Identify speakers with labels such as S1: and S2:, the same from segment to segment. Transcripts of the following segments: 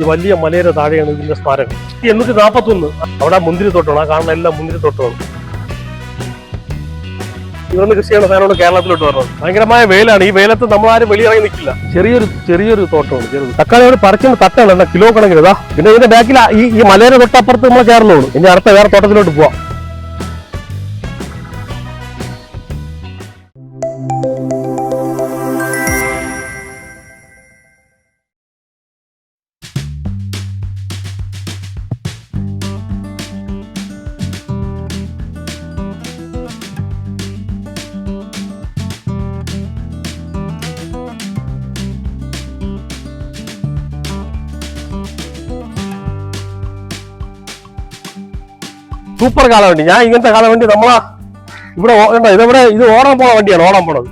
S1: ഈ വലിയ മലയുടെ താഴെയാണ് ഇതിന്റെ സ്മാരകം. എണ്ണൂറ്റി നാൽപ്പത്തി ഒന്ന് അവിടെ മുന്തിരി തോട്ടമാണ്. ആ കാണുന്ന എല്ലാം മുന്തിരി തോട്ടമാണ്. ഇവിടുന്ന് കൃഷി ചെയ്യുന്ന സാധനമാണ് കേരളത്തിലോട്ട് വരുന്നത്. ഭയങ്കരമായ വെയിലാണ് ഈ വെയിലത്ത് നമ്മളാരും വെളിയിറങ്ങി നിൽക്കില്ല. ചെറിയൊരു ചെറിയൊരു തോട്ടമാണ് ചെറുത് തക്കാളി അവിടെ പറിക്കുന്ന തട്ടാണ്. എന്നാ കിലോ കണക്കിന്. ഇതാ പിന്നെ ഇതിന്റെ ബാക്കിൽ ഈ ഈ മലയുടെ തൊട്ടപ്പുറത്ത് നമ്മൾ കേരളമാണ് ഇനി അടുത്ത വേറെ തോട്ടത്തിലോട്ട് പോവാം. സൂപ്പർ കാളവണ്ടി. ഞാൻ ഇങ്ങനത്തെ കാളവണ്ടി നമ്മളാ ഇവിടെ കണ്ടോ ഇതെവിടെ ഇത് ഓടാൻ പോണ വണ്ടിയാണ് ഓടാൻ പോണത്.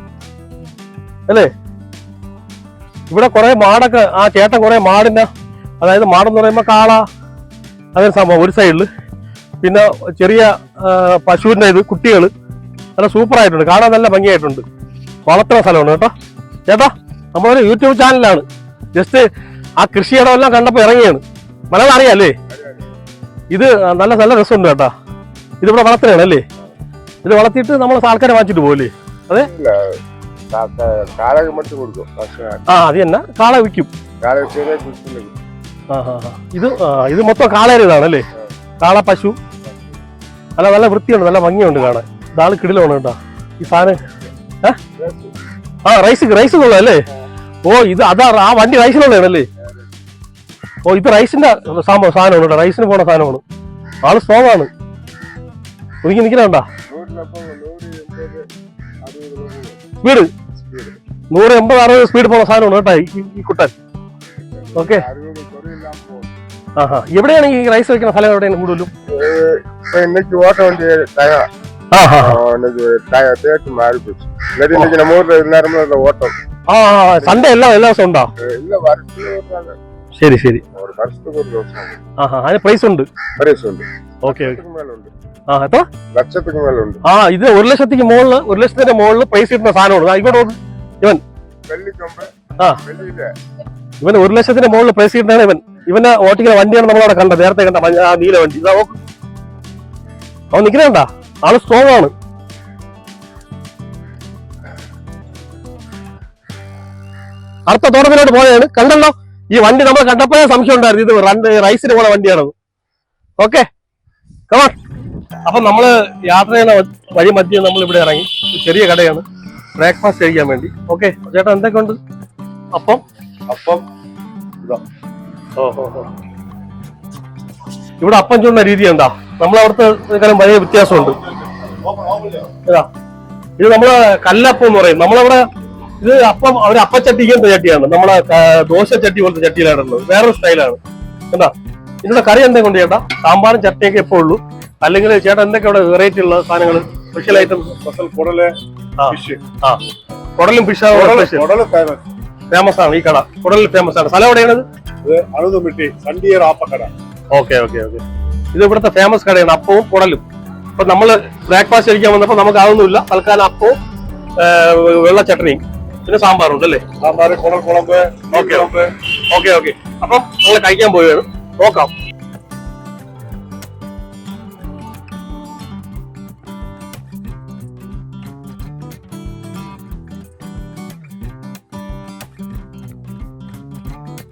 S1: അല്ലേ? ഇവിടെ കുറെ മാടൊക്കെ ആ ചേട്ടൻ കുറെ മാടിന്റെ അതായത് മാടെന്ന് പറയുമ്പോ കാള അങ്ങനെ സംഭവം ഒരു സൈഡിൽ പിന്നെ ചെറിയ പശുവിന്റെ ഇത് കുട്ടികൾ നല്ല സൂപ്പർ ആയിട്ടുണ്ട് കാണാൻ നല്ല ഭംഗിയായിട്ടുണ്ട്. വളർത്തുന്ന സ്ഥലമാണ് കേട്ടോ. ചേട്ടാ നമ്മളൊരു യൂട്യൂബ് ചാനലാണ് ജസ്റ്റ് ആ കൃഷിയിടമെല്ലാം കണ്ടപ്പോ ഇറങ്ങിയാണ്. മലയാളം അറിയാല്ലേ ഇത് നല്ല നല്ല രസമുണ്ട് കേട്ടാ. ഇതിവിടെ വളർത്തുകയാണ് അല്ലേ? ഇത് വളർത്തിയിട്ട് നമ്മൾ ആൾക്കാരെ വാങ്ങിച്ചിട്ട് പോകല്ലേ
S2: അതെ?
S1: ആ അത് തന്നെ. കാള വിൽക്കും. ഇത് ഇത് മൊത്തം കാളേരതാണ് അല്ലേ? കാള പശു. അല്ല നല്ല വൃത്തിയുണ്ട് നല്ല ഭംഗിയുണ്ട് കാണാൻ. ഇതാൾ കിടിലാണ് കേട്ടാ. ഈ സാധനം. ആ റൈസ് റൈസ് ഉള്ളതല്ലേ ഓ ഇത് അതാ ആ വണ്ടി റൈസിലുള്ളതാണല്ലേ? ഓ ഇത് റൈസിന്റെ സാധനം സാധനമാണ് റൈസിന് പോണ സാധനമാണ്. ആൾ സ്ട്രോങ് ആണ്. ഒതുങ്ങി
S2: നിൽക്കണണ്ട?
S1: സ്പീഡ് നൂറ് എൺപത് അറുപത് സ്പീഡ് പോണ സാധനമാണ് കേട്ടോ ഈ കുട്ടൻ. ഓക്കെ ആഹാ. എവിടെയാണ് ഈ റൈസ് വെക്കുന്ന സ്ഥലം? എവിടെയാണ് കൂടുതലും? സൺഡേ എല്ലാ എല്ലാ ദിവസവും ഉണ്ടോ? ശരി ശരി
S2: ஒரு வருஷத்துக்கு ஒரு வருஷம்
S1: ആഹാ അതിന് പ്രൈസ് ഉണ്ട്
S2: பரிசு உண்டு
S1: ഓക്കെ ഓക്കെ
S2: லட்சத்துக்கு மேல உண்டு
S1: ആ എത്ര
S2: லட்சத்துக்கு மேல உண்டு
S1: ആ ഇത് ഒരു ലക്ഷത്തിക്ക് മുകളില് ഒരു ലക്ഷത്തിന്റെ മുകളിൽ പ്രൈസ് കിട്ടുന്ന സാധനമാണ് ദാ ഇവിടെ നോക്ക്.
S2: வெள்ளி கம்பு
S1: ആ.
S2: வெள்ளியில
S1: ഇവന് ഒരു ലക്ഷത്തിന്റെ മുകളിൽ പ്രൈസ് കിട്ടുന്നതാണ് ഇവൻ ഇവന്റെ ഓട്ടിക്കുന്ന വണ്ടിയാണ് നമ്മളവിടെ കണ്ടത് നേരത്തെ കണ്ട മഞ്ഞ- ആ നീല വണ്ടി ഇതാ നോക്ക് അവൻ നിൽക്കണണ്ട ആള് സ്ട്രോങ് ആണ് അടുത്ത തോട്ടത്തിലോട്ട് പോയാണ് കണ്ടല്ലോ ഈ വണ്ടി നമ്മൾ കണ്ടപ്പോഴേ സംശയം ഉണ്ടായിരുന്നു. ഇത് രണ്ട് റൈസിന് പോണ വണ്ടിയാണത് ഓക്കെ കമാൺ അപ്പൊ നമ്മൾ യാത്ര ചെയ്യുന്ന വഴി മധ്യം നമ്മൾ ഇവിടെ ഇറങ്ങി. ചെറിയ കടയാണ്. ബ്രേക്ക്ഫാസ്റ്റ് കഴിക്കാൻ വേണ്ടി. ഓക്കെ ചേട്ടാ എന്തൊക്കെ ഉണ്ട്
S2: അപ്പം
S1: അപ്പം. ഇവിടെ അപ്പം ചൂടുന്ന രീതി എന്താ നമ്മളവിടുത്തെ ഇതിനേക്കാളും വലിയ വ്യത്യാസമുണ്ട്. ഇതാ. ഇത് നമ്മൾ കല്ലപ്പം എന്ന് പറയും. നമ്മളവിടെ ഇത് അപ്പം അവർ അപ്പച്ചട്ടിക്കുന്ന ചട്ടിയാണ്. നമ്മളെ ദോശ ചട്ടി പോലത്തെ ചട്ടിയിലാണ് ഉള്ളത് വേറൊരു സ്റ്റൈലാണ്. എന്താ ഇതിന്റെ കറി എന്തെങ്കിലും കൊണ്ട് ചേട്ടാ? സാമ്പാറും ചട്ടിയൊക്കെ എപ്പോ ഉള്ളൂ. അല്ലെങ്കിൽ ചേട്ടാ എന്തൊക്കെ ഇവിടെ വെറൈറ്റി ഉള്ള സാധനങ്ങൾ? സ്പെഷ്യൽ ഐറ്റംസ്
S2: സ്പെഷ്യൽ കുടൽ
S1: ആ.
S2: ഫിഷ്
S1: കുടലും
S2: ഫേമസ്
S1: ആണ് ഈ കട. കുടലിൽ ഫേമസ് ആണ്. സ്ഥലം എവിടെയാണത്?
S2: അഴുതുമിട്ടി സണ്ടിയർ ആപ്പക്കട.
S1: Okay okay okay. ഇത് ഇവിടുത്തെ ഫേമസ് കടയാണ്. അപ്പവും കുടലും. അപ്പൊ നമ്മൾ ബ്രേക്ക്ഫാസ്റ്റ് കഴിക്കാൻ വന്നപ്പോ നമുക്ക് അതൊന്നുമില്ല. തൽക്കാലം അപ്പവും വെള്ള ചട്ടണിയും പിന്നെ സാമ്പാറുണ്ട് അല്ലേ
S2: സാമ്പാർ കുടൽ കുളമ്പ്
S1: ഓക്കെ. Okay okay. അപ്പം നമ്മൾ കഴിക്കാൻ പോവുകയാണ് നോക്കാം.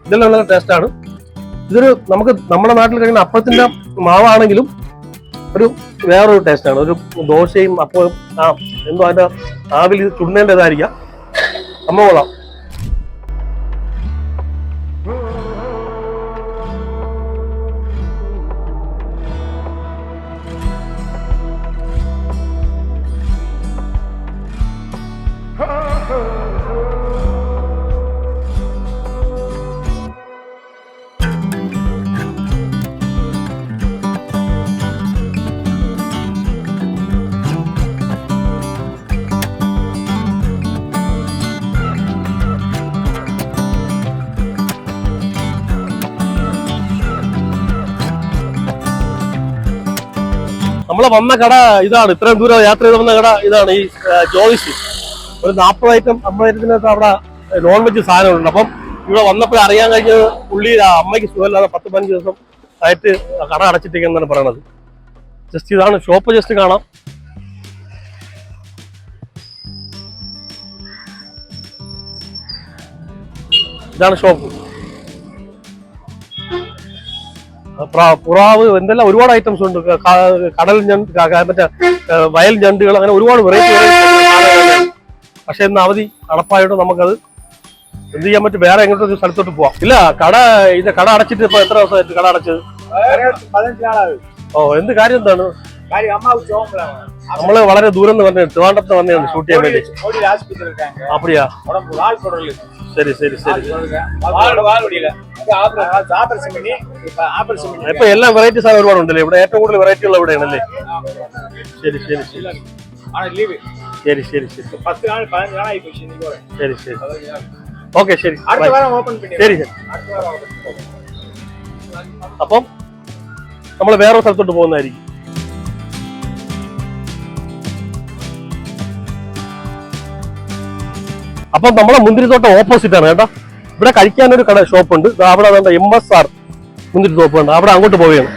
S1: ഇതെല്ലാം നല്ല ടേസ്റ്റ് ആണ്. ഇതൊരു നമുക്ക് നമ്മുടെ നാട്ടിൽ കഴിക്കുന്ന അപ്പത്തിന്റെ മാവാണെങ്കിലും ഒരു വേറൊരു ടേസ്റ്റ് ആണ്. ഒരു ദോശയും അപ്പവും ആ എന്തോ അതിന്റെ ആവിൽ ചുണ്ണേണ്ടതായിരിക്കാം അമ്മ കൊള്ളാം നമ്മളെ വന്ന കട ഇതാണ്. ഇത്രയും ദൂരം യാത്ര ചെയ്ത് വന്ന കട ഇതാണ് ഈ ജ്യോതിഷി ഒരു നാൽപ്പത് ഐറ്റം അമ്പത് ഐറ്റത്തിനകത്ത് അവിടെ നോൺ വെജ് സാധനങ്ങളുണ്ട്. അപ്പം ഇവിടെ വന്നപ്പോൾ അറിയാൻ കഴിഞ്ഞത് പുള്ളി അമ്മയ്ക്ക് സുഖമില്ലാതെ പത്ത് പതിനഞ്ച് ദിവസം ആയിട്ട് കട അടച്ചിട്ടിരിക്കുന്നതാണ് പറയണത്. ജസ്റ്റ് ഇതാണ്. ഷോപ്പ് ജസ്റ്റ് കാണാം. ഇതാണ് ഷോപ്പ് പുറാവ് എന്തെല്ലാം ഒരുപാട് ഐറ്റംസ് ഉണ്ട്. കടൽ ഞണ്ട് മറ്റേ വയൽ ഞണ്ടുകൾ അങ്ങനെ ഒരുപാട് വെറൈറ്റി പക്ഷെ ഇന്ന് അവധി നടപ്പായിട്ട് നമുക്കത് എന്ത് ചെയ്യാൻ പറ്റും? വേറെ എങ്ങോട്ടും ഒരു സ്ഥലത്തോട്ട് പോവാം. ഇല്ല കട ഇത് കട അടച്ചിട്ട് ഇപ്പൊ എത്ര ദിവസമായിട്ട് കട അടച്ചത്? ഓ എന്ത് കാര്യം എന്താണ്? നമ്മള് വളരെ ദൂരം എന്ന് പറഞ്ഞു ട്രിവാൻഡ്രത്ത് വന്നതാണ് ஷூட் ചെയ്യാൻ വേണ്ടി
S3: கோடி ஹாஸ்பிட்டல் இருக்காங்க
S1: அப்படியா
S3: உடம்பு வால் குடல்
S1: ശരി ശരി ശരി
S3: வால் வால் முடியல ஆபரேஷன் பண்ணி இப்ப ஆபரேஷன் பண்ணி
S1: ഇപ്പൊ എല്ലാ വെറൈറ്റി സാധനം ഒരുപാട് ഉണ്ടല്ലേ ഇവിടെ ഏറ്റവും കൂടുതൽ വെറൈറ്റി ഉള്ള ഇവിടെയാണല്ലേ ശരി ശരി ശരി
S3: ஆனா லீவு
S1: ശരി ശരി ശരി
S3: பத்து நாள் பதினஞ்சு நாள் ஆகி போச்சு இன்னைக்கு வரை.
S1: ശരി ശരി ഓക്കെ ശരി
S3: அடுத்த
S1: bye.
S3: வாரம் ஓபன் பண்ணி
S1: ശരി ശരി
S3: அடுத்த வாரம் open பண்ணி.
S1: അപ്പം നമ്മൾ വേറെ സ്ഥലത്തോട്ട് പോകുന്നതായിരിക്കും അപ്പം നമ്മളെ മുന്തിരിത്തോട്ടം ഓപ്പോസിറ്റ് ആണ് കേട്ടോ. ഇവിടെ കഴിക്കാനൊരു കട ഷോപ്പ് ഉണ്ട്. അവിടെ എം എസ് ആർ മുന്തിരിത്തോപ്പ് ഉണ്ട് അവിടെ അങ്ങോട്ട് പോവുകയാണ്.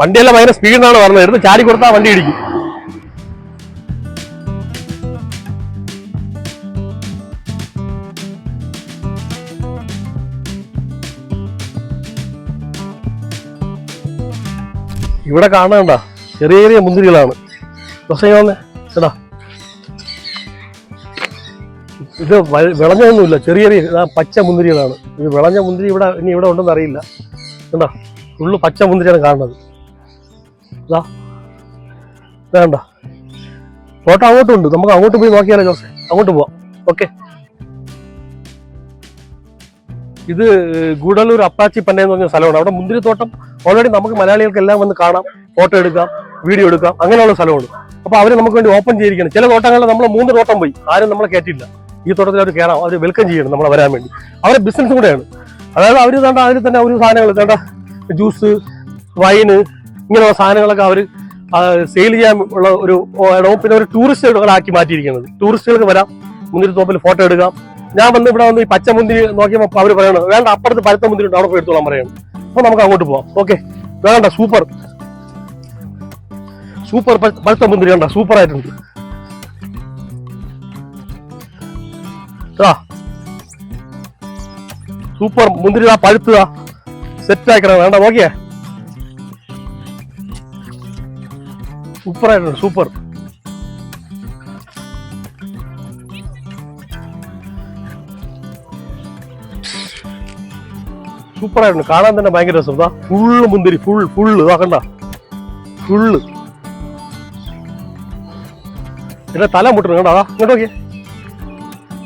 S1: വണ്ടിയെല്ലാം ഭയങ്കര സ്പീഡിനാണ് പറഞ്ഞത്. എടുത്ത് ചാടി കൊടുത്താൽ വണ്ടി ഇടിക്കും. ഇവിടെ കാണണ്ട ചെറിയ ചെറിയ മുന്തിരികളാണ്. പക്ഷേ എടാ. ഇത് വിളഞ്ഞൊന്നുമില്ല ചെറിയ ചെറിയ പച്ച മുന്തിരികളാണ്. ഇത് വിളഞ്ഞ മുന്തിരി ഇവിടെ ഇനി ഇവിടെ ഉണ്ടെന്ന് അറിയില്ല. കണ്ടോ? ഫുള്ള് പച്ച മുന്തിരിയാണ് കാണുന്നത്. ഇതാ. വേണ്ട ഫോട്ടോ അങ്ങോട്ടും ഉണ്ട് നമുക്ക് അങ്ങോട്ട് പോയി നോക്കിയാലോ ജോസെ? അങ്ങോട്ട് പോവാം. ഓക്കെ. ഇത് ഗൂഡല്ലൂർ അപ്പാച്ചി പന്ന എന്ന് പറഞ്ഞ സ്ഥലമാണ്. അവിടെ മുന്തിരിത്തോട്ടം ഓൾറെഡി നമുക്ക് മലയാളികൾക്ക് എല്ലാം വന്ന് കാണാം. ഫോട്ടോ എടുക്കാം വീഡിയോ എടുക്കാം. അങ്ങനെയുള്ള സ്ഥലമാണ്. അപ്പോൾ അവർ നമുക്ക് വേണ്ടി ഓപ്പൺ ചെയ്തിരിക്കണം ചില തോട്ടങ്ങളിൽ നമ്മൾ മൂന്ന് തോട്ടം പോയി. ആരും നമ്മളെ കയറ്റിയില്ല ഈ തോട്ടത്തിൽ അവർ കയറാം അവർ വെൽക്കം ചെയ്യണം നമ്മളെ വരാൻ വേണ്ടി. അവരെ ബിസിനസ് കൂടെയാണ്. അതായത് അവർ തേണ്ട അതിൽ തന്നെ ഒരു സാധനങ്ങൾ തേണ്ട ജ്യൂസ് വൈന് ഇങ്ങനെയുള്ള സാധനങ്ങളൊക്കെ അവർ സെയിൽ ചെയ്യാൻ ഉള്ള ഒരു ഇടവും പിന്നെ ഒരു ടൂറിസ്റ്റുകളാക്കി മാറ്റിയിരിക്കുന്നത്. ടൂറിസ്റ്റുകൾക്ക് വരാം മുന്തിരി തോപ്പിൽ ഫോട്ടോ എടുക്കാം. ഞാൻ വന്ന് ഇവിടെ വന്ന് ഈ പച്ച മുന്തിരി നോക്കിയപ്പോൾ അവർ പറയണം വേണ്ട അപ്പുറത്ത് പഴുത്ത മുന്തിരി ഉണ്ട് അവിടെ പോയി എടുത്തോളാൻ പറയണം. അപ്പൊ നമുക്ക് അങ്ങോട്ട് പോവാം. ഓക്കെ വേണ്ട സൂപ്പർ സൂപ്പർ പഴുത്ത മുന്തിരി കണ്ട സൂപ്പർ ആയിട്ടുണ്ട്. സൂപ്പർ മുന്തിരി ആ പഴുത്തതാ. സെറ്റ് ആക്കണം. വേണ്ട നോക്കിയേ. സൂപ്പർ ആയിട്ടുണ്ട് സൂപ്പർ. ആയിട്ടുണ്ട് കാണാൻ തന്നെ ഭയങ്കര രസം. ഇതാ ഫുള്ള് മുന്തിരി ഫുൾ ഫുള്ള് ഇതാ കണ്ട. ഫുള്ള് എന്റെ തല മുട്ടണം. അതാ ഇങ്ങോട്ട് നോക്കിയേ.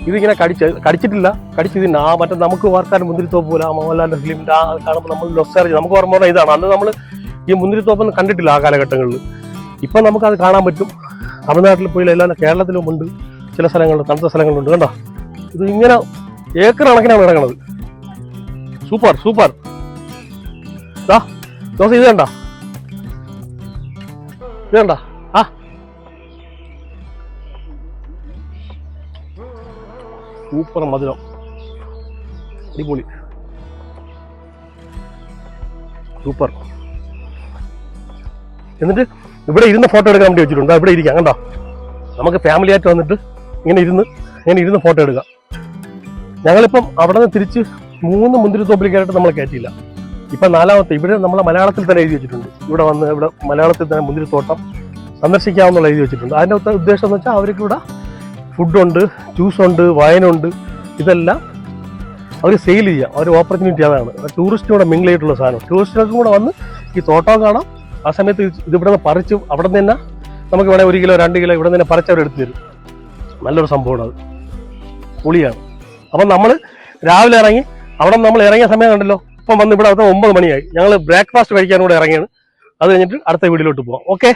S1: ഇതിങ്ങനെ കടിച്ച് കടിച്ചിട്ടില്ല. കടിച്ചതിന് ആ മറ്റേ നമുക്ക് വാർത്താൻ മുന്തിരിത്തോപ്പ് പോലെ ആ മോഹൻലാലിന്റെ ഫിലിമിന്റെ ആ കാണുമ്പോൾ നമ്മൾ നൊസ്റ്റാലജി നമുക്ക് ഓർമ്മ പറഞ്ഞാൽ ഇതാണ്. അന്ന് നമ്മൾ ഈ മുന്തിരിത്തോപ്പൊന്നും കണ്ടിട്ടില്ല ആ കാലഘട്ടങ്ങളിൽ ഇപ്പം നമുക്കത് കാണാൻ പറ്റും. തമിഴ്നാട്ടിൽ പോയി എല്ലാം കേരളത്തിലും ഉണ്ട്. ചില സ്ഥലങ്ങളിൽ തണുത്ത സ്ഥലങ്ങളുണ്ട് കണ്ടോ? ഇത് ഇങ്ങനെ ഏക്കർ കണക്കിനാണ് കിടക്കണത് സൂപ്പർ സൂപ്പർ. ദോശ ഇത് കണ്ട? ഇത് കണ്ട? സൂപ്പർ മധുരം. അടിപൊളി. സൂപ്പർ. എന്നിട്ട് ഇവിടെ ഇരുന്ന് ഫോട്ടോ എടുക്കാൻ വേണ്ടി വെച്ചിട്ടുണ്ട്. ഇവിടെ ഇരിക്കാം കണ്ടോ? നമുക്ക് ഫാമിലി ആയിട്ട് വന്നിട്ട് ഇങ്ങനെ ഇരുന്ന് ഇങ്ങനെ ഇരുന്ന് ഫോട്ടോ എടുക്കാം. ഞങ്ങളിപ്പം അവിടെ നിന്ന് തിരിച്ച് മൂന്ന് മുന്തിരിത്തോപ്പിലേക്കായിട്ട് നമ്മൾ കയറ്റിയില്ല. ഇപ്പം നാലാമത്തെ ഇവിടെ നമ്മളെ മലയാളത്തിൽ തന്നെ എഴുതി വെച്ചിട്ടുണ്ട്. ഇവിടെ വന്ന് ഇവിടെ മലയാളത്തിൽ തന്നെ മുന്തിരിത്തോട്ടം സന്ദർശിക്കാമെന്നുള്ള എഴുതി വെച്ചിട്ടുണ്ട്. അതിന്റെ ഉദ്ദേശം എന്ന് വെച്ചാൽ അവർക്ക് ഇവിടെ ഫുഡുണ്ട് ജ്യൂസുണ്ട് വയനുണ്ട്. ഇതെല്ലാം അവർ സെയിൽ ചെയ്യാം. അവർ ഓപ്പർച്യൂണിറ്റി അതാണ്. ടൂറിസ്റ്റിനോട് മിങ്കിൾ ചെയ്തിട്ടുള്ള സാധനം. ടൂറിസ്റ്റുകൾക്കും കൂടെ വന്ന് ഈ തോട്ടം കാണാം. ആ സമയത്ത് ഇതിവിടെ നിന്ന് പറിച്ച് അവിടെ നിന്ന് തന്നെ നമുക്ക് വേണേൽ ഒരു കിലോ രണ്ട് കിലോ ഇവിടെ നിന്ന് പറിച്ച് അവർ എടുത്തു തരും. നല്ലൊരു സംഭവമാണ് അത്. പുളിയാണ്. അപ്പം നമ്മൾ രാവിലെ ഇറങ്ങി അവിടെ നമ്മൾ ഇറങ്ങിയ സമയം കണ്ടല്ലോ. ഇപ്പം വന്ന് ഇവിടെ അടുത്ത ഒമ്പത് മണിയായി. ഞങ്ങൾ ബ്രേക്ക്ഫാസ്റ്റ് കഴിക്കാൻ കൂടെ ഇറങ്ങിയാണ്. അത് കഴിഞ്ഞിട്ട് അടുത്ത വീട്ടിലോട്ട് പോവാം. ഓക്കെ